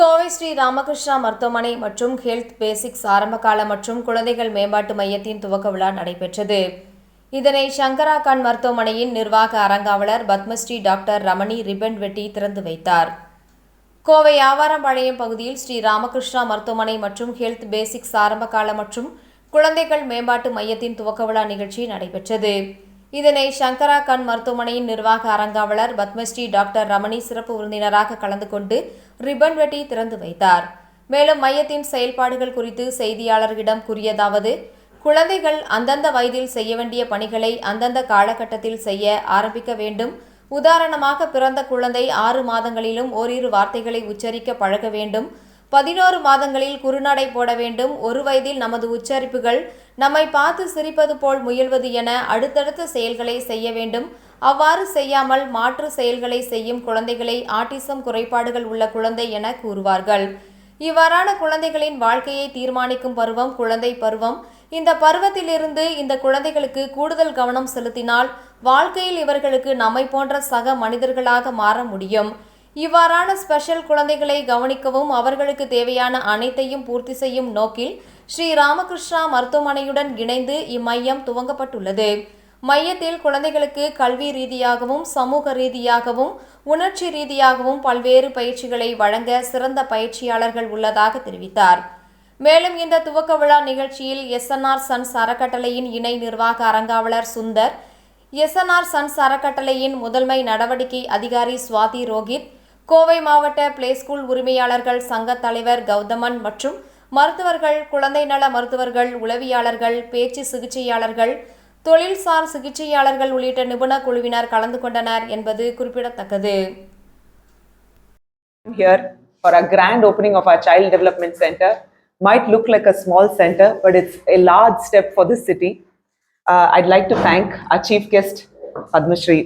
கோவை ஸ்ரீ ராமகிருஷ்ணா மருத்துவமனை மற்றும் health basics ஆரம்பகால மற்றும் குழந்தைகள் மேம்பாட்டு மையத்தின் துவக்க விழா நடைபெற்றது. இதனை சங்கரா கான் மருத்துவமனையின் நிர்வாக அரங்காவலர் பத்மஸ்ரீ டாக்டர் ரமணி ரிபன் வெட்டி திறந்து வைத்தார். கோவை ஆவாரம்பாளையம் பகுதியில் ஸ்ரீ ராமகிருஷ்ணா மருத்துவமனை மற்றும் ஹெல்த் பேசிக்ஸ் ஆரம்பகால மற்றும் குழந்தைகள் மேம்பாட்டு மையத்தின் துவக்க விழா நிகழ்ச்சி நடைபெற்றது. இதனை சங்கரா கண் மருத்துவமனையின் நிர்வாக அரங்காவலர் பத்மஸ்ரீ டாக்டர் ரமணி சிறப்பு விருந்தினராக கலந்து கொண்டு ரிப்பன் வெட்டி திறந்து வைத்தார். மேலும் மையத்தின் செயல்பாடுகள் குறித்து செய்தியாளர்களிடம் கூறியதாவது குழந்தைகள் அந்தந்த வயதில் செய்ய வேண்டிய பணிகளை அந்தந்த காலகட்டத்தில் செய்ய ஆரம்பிக்க வேண்டும். உதாரணமாக பிறந்த குழந்தை ஆறு மாதங்களிலும் ஓரிரு வார்த்தைகளை உச்சரிக்க பழக வேண்டும். பதினோரு மாதங்களில் குறுநடை போட வேண்டும். ஒரு வயதில் நமது உச்சரிப்புகள் நம்மை பார்த்து சிரிப்பது போல் முயல்வது என அடுத்தடுத்த செயல்களை செய்ய வேண்டும். அவ்வாறு செய்யாமல் மாற்று செயல்களை செய்யும் குழந்தைகளை ஆட்டிசம் குறைபாடுகள் உள்ள குழந்தை என கூறுவார்கள். இவ்வாறான குழந்தைகளின் வாழ்க்கையை தீர்மானிக்கும் பருவம் குழந்தை பருவம். இந்த பருவத்திலிருந்து இந்த குழந்தைகளுக்கு கூடுதல் கவனம் செலுத்தினால் வாழ்க்கையில் இவர்களுக்கு நம்மை போன்ற சக மனிதர்களாக மாற முடியும். இவ்வாறான ஸ்பெஷல் குழந்தைகளை கவனிக்கவும் அவர்களுக்கு தேவையான அனைத்தையும் பூர்த்தி செய்யும் நோக்கில் ஸ்ரீ ராமகிருஷ்ணா மருத்துவமனையுடன் இணைந்து இம்மையம் துவங்கப்பட்டுள்ளது. மையத்தில் குழந்தைகளுக்கு கல்வி ரீதியாகவும் சமூக ரீதியாகவும் உணர்ச்சி ரீதியாகவும் பல்வேறு பயிற்சிகளை வழங்க சிறந்த பயிற்சியாளர்கள் உள்ளதாக தெரிவித்தார். மேலும் இந்த துவக்க விழா நிகழ்ச்சியில் எஸ்என்ஆர் சன்ஸ் அறக்கட்டளையின் இணை நிர்வாக அரங்காவலர் சுந்தர் எஸ்என்ஆர் சன்ஸ் அறக்கட்டளையின் முதன்மை நடவடிக்கை அதிகாரி சுவாதி ரோஹித் கோவை மாவட்ட பிளே ஸ்கூல் உரிமையாளர்கள் சங்க தலைவர் கௌதமன் மற்றும் மருத்துவர்கள் குழந்தை நல மருத்துவர்கள் உளவியாளர்கள் பேச்சு சிகிச்சையாளர்கள் தொழில்சார் சிகிச்சையாளர்கள் உள்ளிட்ட நிபுணர் குழுவினர் கலந்து கொண்டனர் என்பது குறிப்பிடத்தக்கது here for a grand opening of our child development center might look like a small center but it's a large step for this city uh, i'd like to thank our chief guest Padmashri,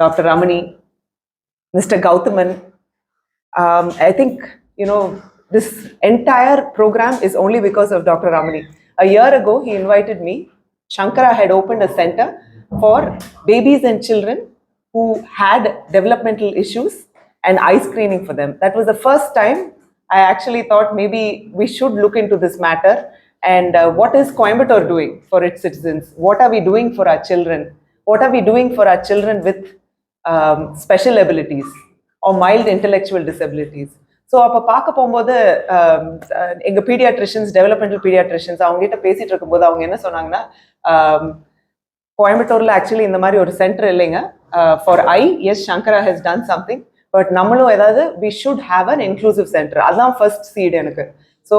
dr ramani mr gautaman um, i think you know this entire program is only because of dr ramani a year ago he invited me shankara had opened a center for babies and children who had developmental issues and eye screening for them. That was the first time I actually thought maybe we should look into this matter and uh, what is Coimbatore doing for its citizens? What are we doing for our children? What are we doing for our children with um, abilities are mild intellectual disabilities so அப்போ பார்க்க போகும்போது எங்கள் paediatricians developmental paediatricians அவங்ககிட்ட பேசிகிட்டு இருக்கும்போது அவங்க என்ன சொன்னாங்கன்னா um, கோயம்புத்தூரில் ஆக்சுவலி இந்த மாதிரி ஒரு சென்டர் இல்லைங்க. For I S Sankara has done something but நம்மளும் ஏதாவது we should have an inclusive center அதுதான் ஃபர்ஸ்ட் சீட் எனக்கு. So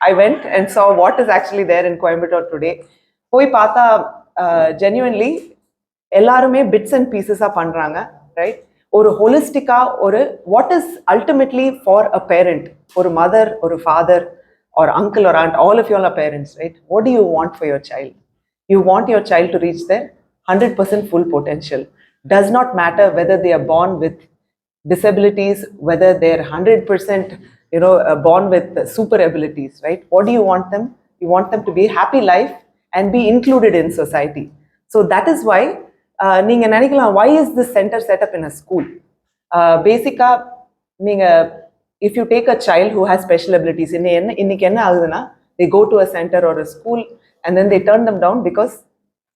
I went and saw what is actually there in Coimbatore today போய் பார்த்தா uh, ஜென்யூன்லி எல்லாருமே bits and பீசஸாக பண்ணுறாங்க right ஒரு ஹோலிஸ்டிக்கா ஒரு what is ultimately for a parent ஒரு மதர் ஒரு father or uncle or aunt, all of you all are parents, right? What do you want for your child? You want your child to reach their 100% full potential. Does not matter whether they are born with disabilities, whether they're 100%, you know, uh, born with super abilities, right? What do you want them? You want them to be happy life and be included in society. So that is why, நீங்கள் நினைக்கலாம் why is this center setup in a school பேசிக்காக நீங்கள் if you take a child who has special abilities இன்னும் என்ன இன்னைக்கு என்ன ஆகுதுன்னா they go to a center ஒரு school and then they turn them down because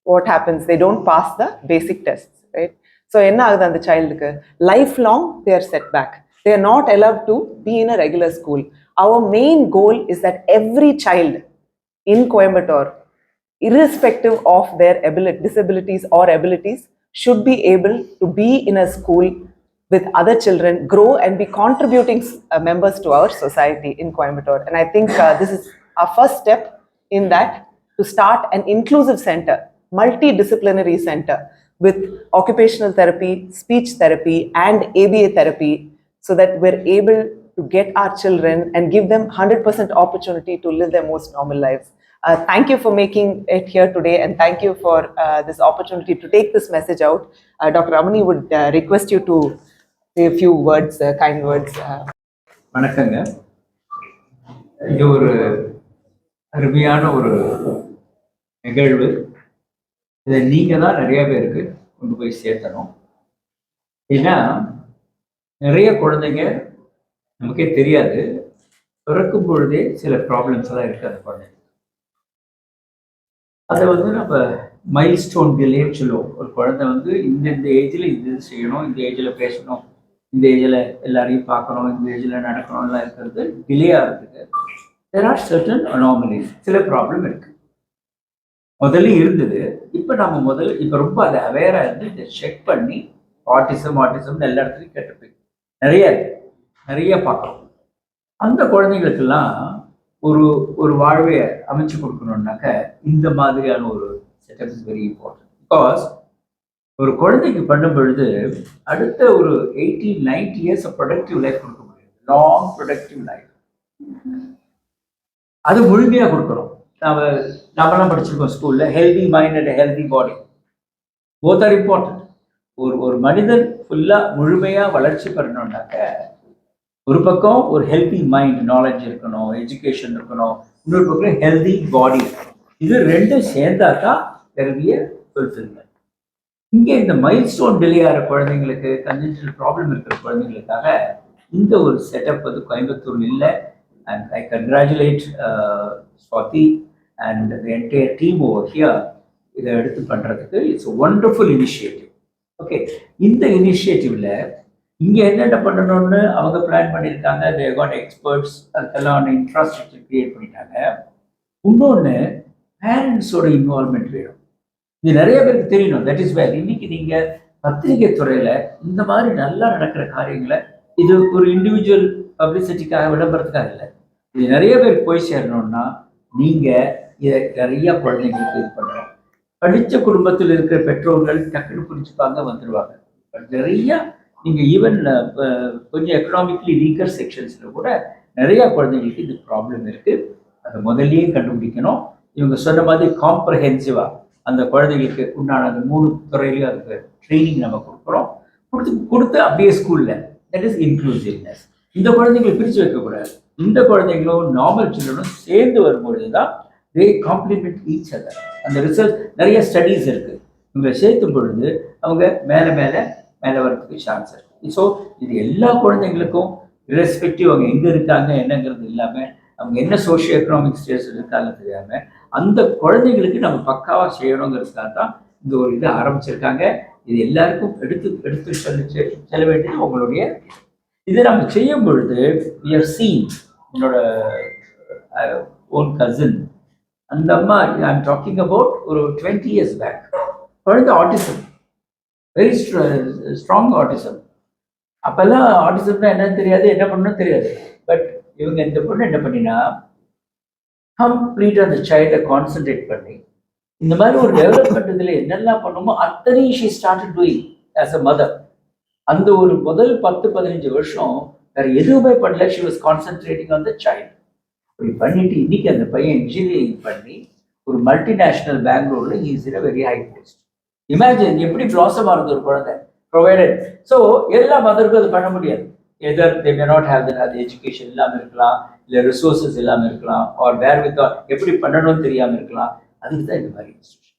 what happens they don't pass the basic test right so என்ன ஆகுது அந்த சைல்டுக்கு life long they are set back they are not allow to be in a regular school our main goal is that every child in Coimbatore irrespective of their ability, disabilities or abilities, should be able to be in a school with other children, grow and be contributing uh, members to our society in Coimbatore. And I think uh, this is our first step in that to start an inclusive center, multidisciplinary center with occupational therapy, speech therapy, and ABA therapy so that we're able to get our children and give them 100% opportunity to live their most normal lives. Uh, thank you for making it here today and thank you for uh, this opportunity to take this message out. Uh, Dr. Ramani would uh, request you to say a few words, uh, kind words. Uh, வணக்கங்க இது ஒரு அருமையான ஒரு நிகழ்வு இதை நீங்க தான் நிறைய பேருக்கு கொண்டு போய் சேர்த்தணும் ஏன்னா நிறைய குழந்தைங்க நமக்கே தெரியாது பிறக்கும் பொழுதே சில ப்ராப்ளம்ஸ் எல்லாம் இருக்கு அந்த குழந்தை அதை வந்து நம்ம மைல் ஸ்டோன் டிலேன்னு சொல்லுவோம். ஒரு குழந்தை வந்து இந்த இந்த ஏஜில் இது செய்யணும் இந்த ஏஜில் பேசணும் இந்த ஏஜில் எல்லாரையும் பார்க்கணும் இந்த ஏஜில் நடக்கணும்லாம் இருக்கிறது டிலே ஆகிறதுக்கு தெர் ஆர் சர்டன் அனாமலிஸ் சில ப்ராப்ளம் இருக்குது முதல்ல இருந்தது இப்போ நம்ம முதல்ல இப்போ ரொம்ப அதை அவேராக இருந்து இதை செக் பண்ணி ஆட்டிசம் ஆட்டிசம்னு எல்லா இடத்துலையும் கேட்டுப்போய் நிறைய இருக்கு. நிறைய பார்க்குறோம். அந்த குழந்தைங்களுக்கெல்லாம் ஒரு ஒரு வாழ்வை அமைச்சு கொடுக்கணும்னாக்க இந்த மாதிரியான ஒரு setup is very important because ஒரு குழந்தைக்கு பண்ணும் பொழுது அடுத்த ஒரு eighty ninety years productive life கொடுக்க முடியும் லாங் ப்ரொடக்டிவ் லைஃப் அது முழுமையாக கொடுக்குறோம் நாம நம்மலாம் படிச்சிருக்கோம் ஸ்கூலில் healthy mind and healthy body both are important ஒரு ஒரு மனிதன் ஃபுல்லாக முழுமையாக வளர்ச்சி பெறணும்னாக்க ஒரு பக்கம் ஒரு ஹெல்த்தி மைண்ட் நாலேஜ் இருக்கணும் எஜுகேஷன் இருக்கணும் இன்னொரு பக்கம் ஹெல்தி பாடி இது ரெண்டும் சேர்ந்தா தான் கல்வியை ஃபுல்ஃபில்மெண்ட் இங்கே இந்த மைல் ஸ்டோன் டிலே ஆகிற குழந்தைங்களுக்கு கன்ஜென்ஷனல் ப்ராப்ளம் இருக்கிற குழந்தைங்களுக்காக இந்த ஒரு செட்டப் வந்து கோயம்புத்தூர் இல்லை. And I congratulate Swathi and the entire team over here இதை எடுத்து பண்ணுறதுக்கு இட்ஸ் ஒண்டர்ஃபுல் இனிஷியேட்டிவ் ஓகே இந்த இனிஷியேட்டிவில் இங்கே என்னென்ன பண்ணணும்னு அவங்க பிளான் பண்ணியிருக்காங்க. தே காட் எக்ஸ்பர்ட்ஸ் அதுக்கெல்லாம் இன்ஃப்ராஸ்ட்ரக்சர் கிரியேட் பண்ணிட்டாங்க. இன்னொன்று பேரண்ட்ஸோட இன்வால்மெண்ட் வேணும். இது நிறைய பேருக்கு தெரியணும். தட் இஸ் வேர் இன்னைக்கு நீங்கள் பத்திரிகை துறையில் இந்த மாதிரி நல்லா நடக்கிற காரியங்களை இது ஒரு இண்டிவிஜுவல் பப்ளிசிட்டிக்காக விளம்பரத்துக்காக இல்லை. இது நிறைய பேர் போய் சேரணும்னா நீங்கள் இதை நிறையா குழந்தைங்களுக்கு இது பண்ணணும். படித்த குடும்பத்தில் இருக்கிற பெற்றோர்கள் டக்குன்னு புரிஞ்சுப்பாங்க வந்துடுவாங்க பட் நிறையா நீங்கள் ஈவன் கொஞ்சம் எக்கனாமிக்லி வீக்கர் செக்ஷன்ஸில் கூட நிறையா குழந்தைங்களுக்கு இது ப்ராப்ளம் இருக்குது அதை முதல்லயே கண்டுபிடிக்கணும். இவங்க சொன்ன மாதிரி காம்ப்ரஹென்சிவாக அந்த குழந்தைகளுக்கு உண்டான அந்த மூணு துறையிலையும் அதுக்கு ட்ரைனிங் நம்ம கொடுக்குறோம் கொடுத்து கொடுத்து அப்படியே ஸ்கூலில் தட் இஸ் இன்க்ளூசிவ்னஸ் இந்த குழந்தைங்களை பிரித்து வைக்கக்கூடாது இந்த குழந்தைங்களும் நார்மல் சில்ட்ரனும் சேர்ந்து வரும்பொழுது தான் தே காம்ப்ளிமெண்ட் ஈச் அதர் அந்த ரிசல்ட் நிறைய ஸ்டடீஸ் இருக்குது இவங்களை சேர்த்தும் பொழுது அவங்க மேலே மேலே மேலே வரதுக்கு சான்ஸ் இருக்குது ஸோ இது எல்லா குழந்தைங்களுக்கும் ரெஸ்பெக்டிவ் அவங்க எங்கே இருக்காங்க என்னங்கிறது இல்லாமல் அவங்க என்ன சோஷியோ எக்கனாமிக் ஸ்டேஜில் இருக்காங்க தெரியாமல் அந்த குழந்தைங்களுக்கு நம்ம பக்காவாக செய்யணுங்கிறதுக்காக தான் இந்த ஒரு இது ஆரம்பிச்சிருக்காங்க. இது எல்லாருக்கும் எடுத்து எடுத்து செல்ல செல்ல வேண்டியது உங்களுடைய இதை நம்ம செய்யும் பொழுது we have என்னோட ஓன் கசின் அந்த அம்மா ஐம் டாக்கிங் அபவுட் ஒரு டுவெண்ட்டி இயர்ஸ் பேக் குழந்தை ஆட்டிசம் வெரி ஸ்ட்ராங் ஆட்டிசம் அப்போல்லாம் ஆட்டிசம்னா என்னன்னு தெரியாது என்ன பண்ணணும் தெரியாது. பட் இவங்க இந்த பொண்ணு என்ன பண்ணினா கம்ப்ளீட்டாக அந்த சைல்டை கான்சென்ட்ரேட் பண்ணி இந்த மாதிரி ஒரு டெவலப்மெண்ட் இதில் என்னெல்லாம் பண்ணுமோ அத்தனையும் she start doing as a mother அந்த ஒரு முதல் பத்து பதினஞ்சு வருஷம் வேற எதுவுமே பண்ணல. She was concentrating on the child அப்படி பண்ணிட்டு இன்னைக்கு அந்த பையன் இன்ஜினியரிங் பண்ணி ஒரு மல்டிநேஷ்னல் பெங்களூர்ல is very high post imagine எப்படி பிளாசமாக இருந்த ஒரு குழந்தை ப்ரொவைடட் ஸோ எல்லா மதருக்கும் அது பண்ண முடியாது. Either they may not have அது எஜுகேஷன் இல்லாமல் இருக்கலாம் இல்லை ரிசோர்ஸஸ் இல்லாமல் இருக்கலாம் ஆர் வேர் வித் எப்படி பண்ணணும்னு தெரியாமல் இருக்கலாம். அதுக்கு தான் இந்த மாதிரி இன்ஸ்டியூஷன்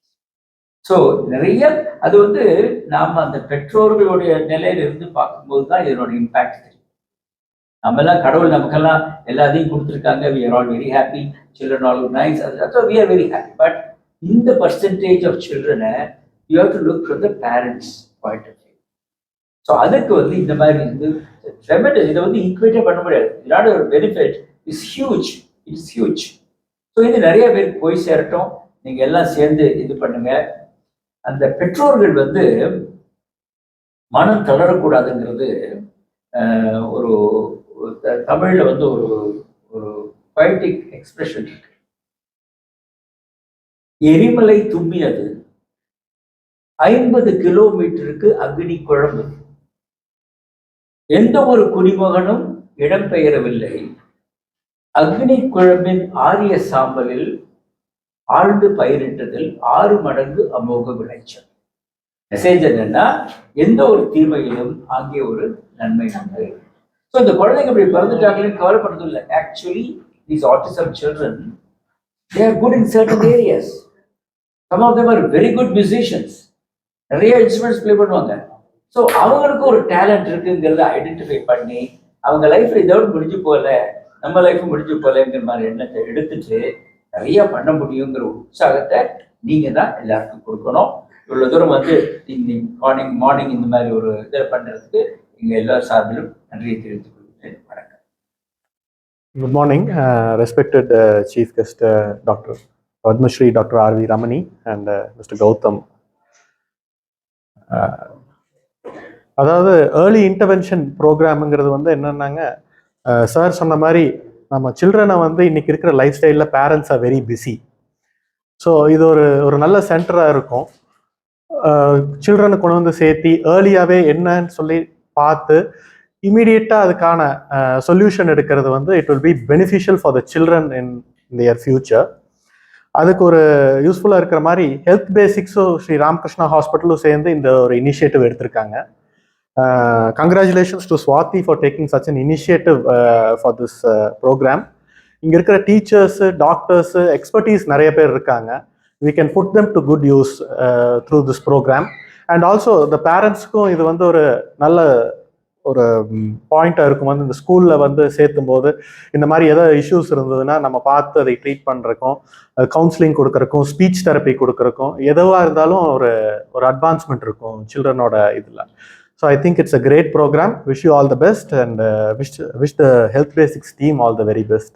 ஸோ நிறைய அது வந்து நாம் அந்த பெற்றோர்களுடைய நிலையில இருந்து பார்க்கும்போது தான் இதனோட இம்பேக்ட் தெரியும். நம்மெல்லாம் கடவுள் நமக்கெல்லாம் எல்லாத்தையும் கொடுத்துருக்காங்க. We are all very happy children all nice அது we are very happy but இந்த percentage of சில்ட்ரனை you have to look from the parents point of view so அதுக்கு வந்து இந்த மாதிரி வந்து ட்ரெமெண்டஸ் இதை வந்து ஈக்குவேட்டே பண்ண முடியாது. இதனால ஒரு benefit is huge it's huge so இது நிறைய பேருக்கு போய் சேரட்டும். நீங்கள் எல்லாம் சேர்ந்து இது பண்ணுங்க. அந்த பெற்றோர்கள் வந்து மனம் தளரக்கூடாதுங்கிறது ஒரு ஒரு த- வந்து ஒரு ஒரு poetic எக்ஸ்பிரஷன் இருக்கு. எரிமலை தும்மியது ஐம்பது கிலோமீட்டருக்கு அக்னி குழம்பு. எந்த ஒரு குடிமகனும் இடம்பெயரவில்லை. அக்னி குழம்பின் ஆரிய சாம்பலில் ஆழ்ந்து பயிரிட்டதில் ஆறு மடங்கு அமோக விளைச்சல். மெசேஜ் என்னன்னா எந்த ஒரு தீமையிலும் அங்கே ஒரு நன்மை உண்டு ஸோ இந்த குழந்தைங்க இப்படி பிறந்துட்டாங்களே கவலைப்படுறது இல்லை. Actually these autism children they are good in certain areas some of them are very good musicians நிறைய இன்ஸ்ட்ருமெண்ட்ஸ் ப்ளே பண்ணுவாங்க. ஸோ அவங்களுக்கு ஒரு டேலண்ட் இருக்குங்கிறத ஐடென்டிஃபை பண்ணி அவங்க லைஃப்பில் இதோட முடிஞ்சு போகல நம்ம லைஃப் முடிஞ்சு போகலங்கிற மாதிரி எண்ணத்தை எடுத்துட்டு நிறைய பண்ண முடியுங்கிற உற்சாகத்தை நீங்க தான் எல்லாருக்கும் கொடுக்கணும். இவ்வளோ தூரம் வந்து இன்னைக்கு மார்னிங் மார்னிங் இந்த மாதிரி ஒரு இதை பண்ணுறதுக்கு எங்கள் எல்லா சார்பிலும் நன்றியை தெரிவித்துக் கொள்கிறேன். வணக்கம். Good morning respected chief guest doctor Padmashri doctor R V Ramani and mister Gautam and uh, Mr. Gautam. Uh, அதாவது ஏர்லி இன்டர்வென்ஷன் ப்ரோக்ராமுங்கிறது வந்து என்னென்னாங்க சார் சொன்ன மாதிரி நம்ம சில்ட்ரனை வந்து இன்னைக்கு இருக்கிற life style parents are very busy so இது ஒரு ஒரு நல்ல சென்டராக இருக்கும். சில்ட்ரனை கொண்டு வந்து சேர்த்தி ஏர்லியாகவே என்னன்னு சொல்லி பார்த்து இமீடியட்டாக அதுக்கான சொல்யூஷன் எடுக்கிறது வந்து it will be beneficial for the children in their future அதுக்கு ஒரு யூஸ்ஃபுல்லாக இருக்கிற மாதிரி ஹெல்த் பேசிக்ஸும் ஸ்ரீ ராமகிருஷ்ணா ஹாஸ்பிட்டலும் சேர்ந்து இந்த ஒரு இனிஷியேட்டிவ் எடுத்திருக்காங்க. Congratulations to Swathi for taking such an initiative for this program இங்கே இருக்கிற டீச்சர்ஸு டாக்டர்ஸு எக்ஸ்பர்டீஸ் நிறைய பேர் இருக்காங்க. We can put them to good use through this program and also the பேரண்ட்ஸுக்கும் பேரண்ட்ஸ்க்கும் இது வந்து ஒரு நல்ல ஒரு பாயிண்டாக இருக்கும். வந்து இந்த ஸ்கூலில் வந்து சேர்த்தும் போது இந்த மாதிரி ஏதாவது இஷ்யூஸ் இருந்ததுன்னா நம்ம பார்த்து அதை ட்ரீட் பண்ணுறக்கும் கவுன்சிலிங் கொடுக்குறக்கும் ஸ்பீச் தெரப்பி கொடுக்குறக்கும் எதுவாக இருந்தாலும் ஒரு ஒரு அட்வான்ஸ்மெண்ட் இருக்கும் சில்ட்ரனோட இதில். So I think it's a great program wish you all the best and wish wish the health basics team all the very best